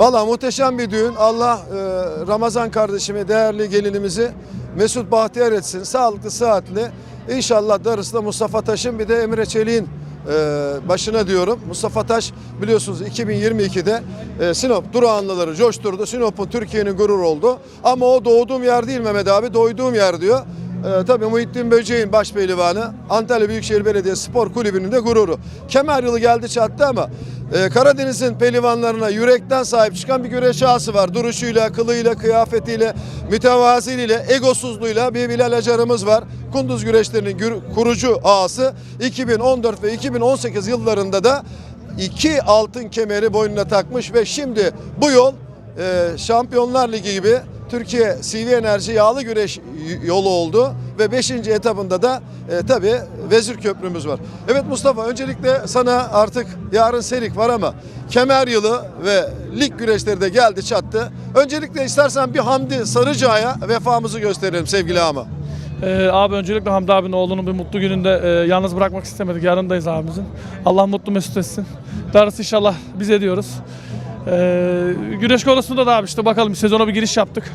Valla muhteşem bir düğün. Allah e, Ramazan kardeşimi, değerli gelinimizi Mesut Bahtiyar etsin. Sağlıklı, sıhhatli. İnşallah darısı da Mustafa Taş'ın bir de Emre Çelik'in e, başına diyorum. Mustafa Taş biliyorsunuz 2022'de e, Sinop durağanlıları coşturdu. Sinop'un Türkiye'nin gurur oldu. Ama o doğduğum yer değil Mehmet abi, doyduğum yer diyor. Ee, tabii Muhittin Böceğin baş pehlivanı Antalya Büyükşehir Belediye Spor Kulübü'nün de gururu. Kemer yılı geldi çattı ama e, Karadeniz'in pehlivanlarına yürekten sahip çıkan bir güreş ağası var. Duruşuyla, kılıyla, kıyafetiyle, mütevaziliyle, egosuzluğuyla bir Bilal Acar'ımız var. Kunduz güreşlerinin gür- kurucu ağası 2014 ve 2018 yıllarında da iki altın kemeri boynuna takmış ve şimdi bu yol e, Şampiyonlar Ligi gibi Türkiye CV Enerji yağlı güreş yolu oldu ve 5. etabında da e, tabii Vezir Köprümüz var. Evet Mustafa öncelikle sana artık yarın serik var ama kemer yılı ve lig güreşleri de geldi çattı. Öncelikle istersen bir Hamdi Sarıcağ'a vefamızı gösterelim sevgili ama. Ee, abi öncelikle Hamdi abinin oğlunun bir mutlu gününde e, yalnız bırakmak istemedik. Yanındayız abimizin. Allah mutlu mesut etsin. Darısı inşallah biz ediyoruz. Ee, güreş konusunda da abi işte bakalım sezona bir giriş yaptık.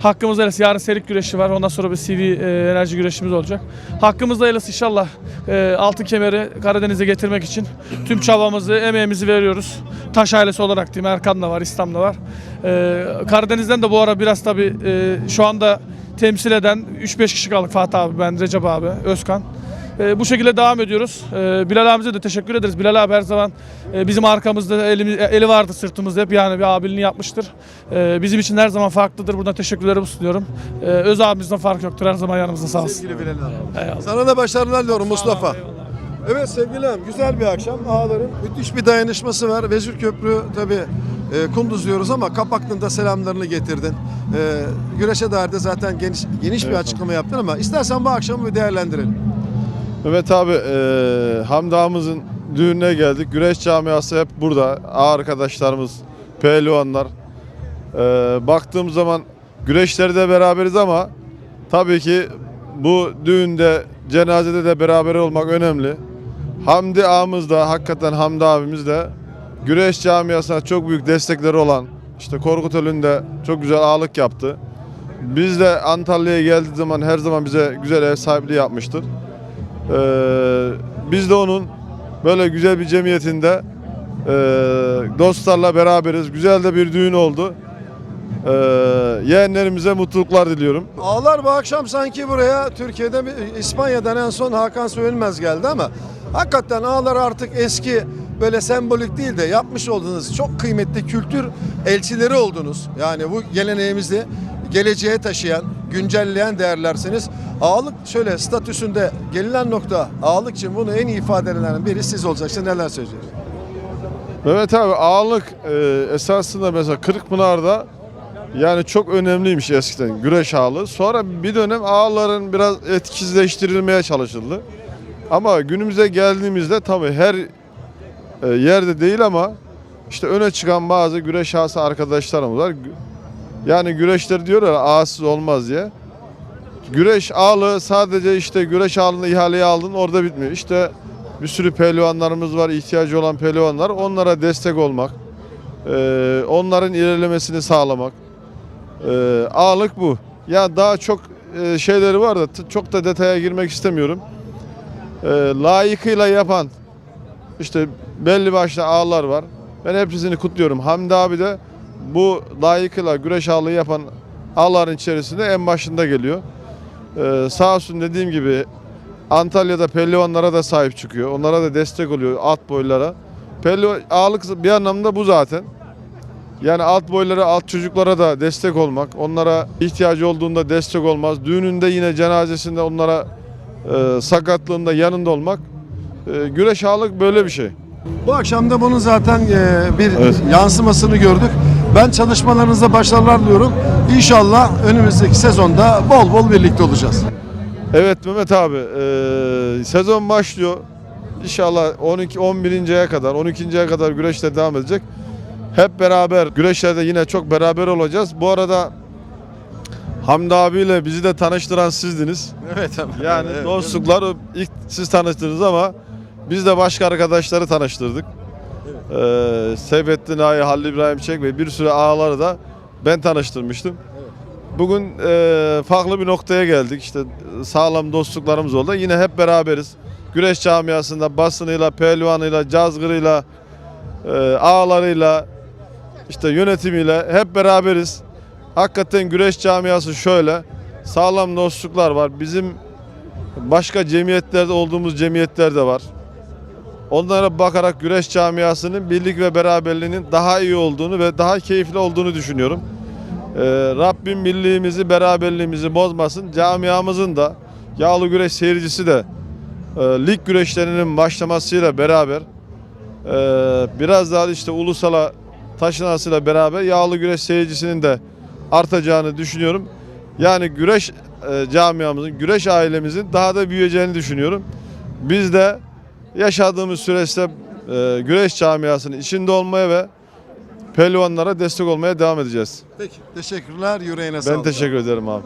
Hakkımızda helası. Yarın serik güreşi var. Ondan sonra bir CV e, enerji güreşimiz olacak. Hakkımızda helası inşallah e, altın kemeri Karadeniz'e getirmek için tüm çabamızı, emeğimizi veriyoruz. Taş ailesi olarak diyeyim. Erkan da var, İslam da var. Ee, Karadeniz'den de bu ara biraz tabii e, şu anda temsil eden 3-5 kişi kaldık. Fatih abi, ben, Recep abi, Özkan. Ee, bu şekilde devam ediyoruz. Ee, Bilal abimize de teşekkür ederiz. Bilal abi her zaman e, bizim arkamızda elimiz, eli vardı sırtımızda hep yani bir abiliğini yapmıştır. Ee, bizim için her zaman farklıdır. Buradan teşekkürlerimi sunuyorum. Ee, Öz abimizden fark yoktur. Her zaman yanımızda sağ olsun. Sevgili Bilal abi. Eyvallah. Sana da başarılar diliyorum Mustafa. Eyvallah. Evet sevgilim güzel bir akşam. Ağların müthiş bir dayanışması var. Vezir Köprü tabi Kunduz diyoruz ama Kapaklı'nın da selamlarını getirdin. E, güreşe dair de zaten geniş, geniş bir açıklama yaptın ama istersen bu akşamı bir değerlendirelim. Mehmet abi eee Hamdi düğününe geldik. Güreş camiası hep burada. Arkadaşlarımız, pehlivanlar. Eee baktığım zaman güreşlerde beraberiz ama tabii ki bu düğünde, cenazede de beraber olmak önemli. Hamdi ağamız da, hakikaten Hamdi abimiz de güreş camiasına çok büyük destekleri olan, işte Korkut Ölü'nde çok güzel ağalık yaptı. Biz de Antalya'ya geldiği zaman her zaman bize güzel ev sahipliği yapmıştır. Ee, biz de onun böyle güzel bir cemiyetinde e, dostlarla beraberiz. Güzel de bir düğün oldu. Ee, yeğenlerimize mutluluklar diliyorum. Ağlar bu akşam sanki buraya Türkiye'de İspanya'dan en son Hakan Söylenmez geldi ama hakikaten ağlar artık eski böyle sembolik değil de yapmış olduğunuz çok kıymetli kültür elçileri oldunuz. Yani bu geleneğimizi geleceğe taşıyan, güncelleyen değerlersiniz. Ağalık şöyle statüsünde gelinen nokta ağalık için bunu en iyi ifade edenlerin biri siz olacaksınız. Neler söyleyeceksiniz? Evet abi ağalık e, esasında mesela Kırıkpınar'da yani çok önemliymiş eskiden güreş ağalığı. Sonra bir dönem ağaların biraz etkisizleştirilmeye çalışıldı. Ama günümüze geldiğimizde tabii her e, yerde değil ama işte öne çıkan bazı güreş ağası arkadaşlarımız var. Yani güreşler diyorlar ağasız olmaz diye. Güreş ağlı sadece işte güreş ağlığında ihaleyi aldın orada bitmiyor. İşte bir sürü pehlivanlarımız var, ihtiyacı olan pehlivanlar. Onlara destek olmak, eee, onların ilerlemesini sağlamak. Eee ağırlık bu. Ya daha çok eee, şeyleri var da çok da detaya girmek istemiyorum. Layıkıyla yapan işte belli başlı ağlar var. Ben hepsini kutluyorum. Hamdi abi de bu layıkıyla güreş ağlığı yapan ağların içerisinde en başında geliyor. Eee sağ olsun dediğim gibi Antalya'da pehlivanlara da sahip çıkıyor. Onlara da destek oluyor alt boylara. Pehlivan, ağırlık bir anlamda bu zaten. Yani alt boylara, alt çocuklara da destek olmak, onlara ihtiyacı olduğunda destek olmaz. Düğününde yine cenazesinde onlara e, sakatlığında yanında olmak. E, güreş ağırlık böyle bir şey. Bu akşam da bunun zaten e, bir Evet. yansımasını gördük. Ben çalışmalarınızda başarılar diliyorum. İnşallah önümüzdeki sezonda bol bol birlikte olacağız. Evet Mehmet abi, e, sezon başlıyor. İnşallah 12 11.ye kadar, 12.ye kadar güreşler devam edecek. Hep beraber güreşlerde yine çok beraber olacağız. Bu arada Hamdi abiyle bizi de tanıştıran sizdiniz. Evet Yani dostluklar ilk siz tanıştınız ama biz de başka arkadaşları tanıştırdık. E, Seyfettin Ağa'yı, Halil İbrahim Çek ve bir sürü ağaları da ben tanıştırmıştım. Bugün e, farklı bir noktaya geldik. İşte sağlam dostluklarımız oldu. Yine hep beraberiz. Güreş camiasında basınıyla, pehlivanıyla, cazgırıyla, e, ağalarıyla, işte yönetimiyle hep beraberiz. Hakikaten güreş camiası şöyle. Sağlam dostluklar var. Bizim başka cemiyetlerde olduğumuz cemiyetler de var. Onlara bakarak güreş camiasının birlik ve beraberliğinin daha iyi olduğunu ve daha keyifli olduğunu düşünüyorum. Ee, Rabbim birliğimizi, beraberliğimizi bozmasın. Camiamızın da yağlı güreş seyircisi de e, lig güreşlerinin başlamasıyla beraber e, biraz daha işte ulusala taşınmasıyla beraber yağlı güreş seyircisinin de artacağını düşünüyorum. Yani güreş e, camiamızın, güreş ailemizin daha da büyüyeceğini düşünüyorum. Biz de yaşadığımız süreçte e, güreş camiasının içinde olmaya ve pehlivanlara destek olmaya devam edeceğiz. Peki teşekkürler yüreğine Ben sağlık. teşekkür ederim abi.